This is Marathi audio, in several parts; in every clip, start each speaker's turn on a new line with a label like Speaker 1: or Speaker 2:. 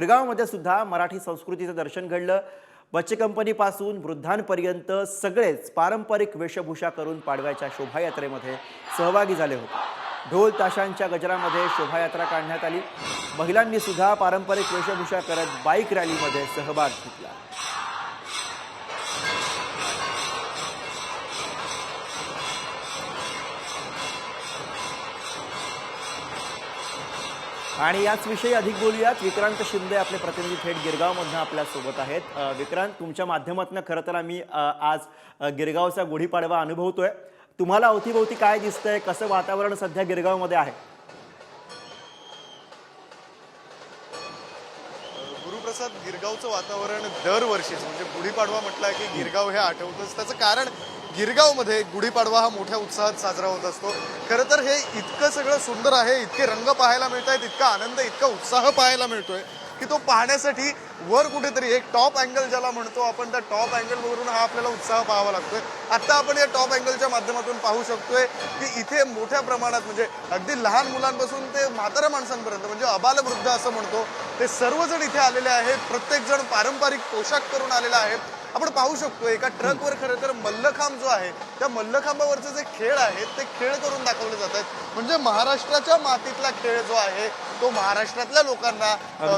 Speaker 1: गिरगावमध्ये सुद्धा मराठी संस्कृतीचं दर्शन घडलं. बच्चे कंपनीपासून वृद्धांपर्यंत सगळेच पारंपरिक वेशभूषा करून पाडव्याच्या शोभायात्रेमध्ये सहभागी झाले होते. ढोल ताशांच्या गजरामध्ये शोभायात्रा काढण्यात आली. महिलांनी सुद्धा पारंपरिक वेशभूषा करत बाईक रॅलीमध्ये सहभाग घेतला. आणि याचविषयी अधिक बोलूयात. विक्रांत शिंदे आपले प्रतिनिधी थेट गिरगावमधनं आपल्यासोबत आहेत. विक्रांत तुमच्या माध्यमातून खरं तर आम्ही आज गिरगावचा गुढीपाडवा अनुभवतोय. तुम्हाला अवतीभोवती काय दिसतंय? कसं वातावरण सध्या गिरगावमध्ये आहे?
Speaker 2: गुरुप्रसाद गिरगावचं वातावरण दरवर्षीच म्हणजे गुढीपाडवा म्हटलं की गिरगाव हे आठवतंच. त्याचं कारण गिरगावमध्ये गुढीपाडवा हा मोठ्या उत्साहात साजरा होत असतो. खरं तर हे इतकं सगळं सुंदर आहे इतके रंग पाहायला मिळत आहेत इतका आनंद इतका उत्साह पाहायला मिळतोय की तो पाहण्यासाठी वर कुठेतरी एक टॉप अँगल ज्याला म्हणतो आपण त्या टॉप अँगलवरून हा आपल्याला उत्साह पाहावा लागतोय. आता आपण या टॉप अँगलच्या माध्यमातून पाहू शकतोय की इथे मोठ्या प्रमाणात म्हणजे अगदी लहान मुलांपासून ते म्हाताऱ्या माणसांपर्यंत म्हणजे अबालवृद्ध असं म्हणतो ते सर्वजण इथे आलेले आहेत प्रत्येकजण पारंपरिक पोशाख करून आलेला आहे आपण पाहू शकतो एका ट्रकवर खरं तर मल्लखांब जो आहे त्या मल्लखांबावरचे जे खेळ आहेत ते खेळ करून दाखवले जात आहेत. म्हणजे महाराष्ट्राच्या मातीतला खेळ जो आहे तो महाराष्ट्रातल्या लोकांना.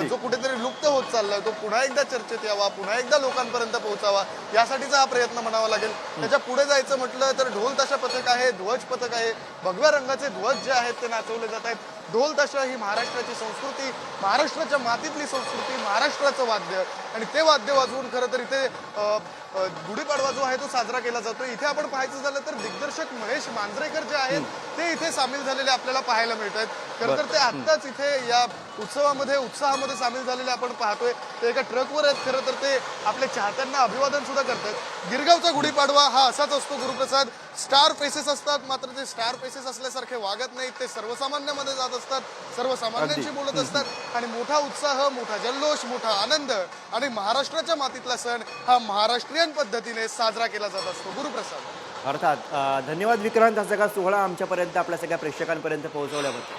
Speaker 2: जो कुठेतरी लुप्त होत चाललाय तो पुन्हा एकदा चर्चेत यावा पुन्हा एकदा लोकांपर्यंत पोहोचावा यासाठीचा हा प्रयत्न म्हणावा लागेल. त्याच्या पुढे जायचं म्हटलं तर ढोल ताशा पथक आहे ध्वज पथक आहे. भगव्या रंगाचे ध्वज जे आहेत ते नाचवले जात आहेत. ढोल ताशा ही महाराष्ट्राची संस्कृती महाराष्ट्राच्या मातीतली संस्कृती महाराष्ट्राचं वाद्य. आणि ते वाद्य वाजवून खरं तर इथे up. गुढीपाडवा जो आहे तो साजरा केला जातो इथे आपण पाहायचं झालं तर दिग्दर्शक महेश मांजरेकर जे आहेत ते इथे सामील झालेले आपल्याला पाहायला मिळत आहेत खरं तर ते आत्ताच इथे या उत्सवामध्ये उत्साहामध्ये सामील झालेले आपण पाहतोय. ते एका ट्रकवर आहेत खरं तर ते आपल्या चाहत्यांना अभिवादन सुद्धा करतात. गिरगावचा गुढीपाडवा हा असाच असतो गुरुप्रसाद. स्टार फेसेस असतात मात्र ते स्टार फेसेस असल्यासारखे वागत नाहीत. ते सर्वसामान्यामध्ये जात असतात सर्वसामान्यांशी. बोलत असतात. आणि मोठा उत्साह मोठा जल्लोष मोठा आनंद आणि महाराष्ट्राच्या मातीतला सण हा महाराष्ट्रीयन पद्धतीने साजरा केला जात असतो. गुरुप्रसाद.
Speaker 1: अर्थात धन्यवाद विक्रांत हा सगळा सोहळा आमच्यापर्यंत आपल्या सगळ्या प्रेक्षकांपर्यंत पोहोचवल्याबद्दल.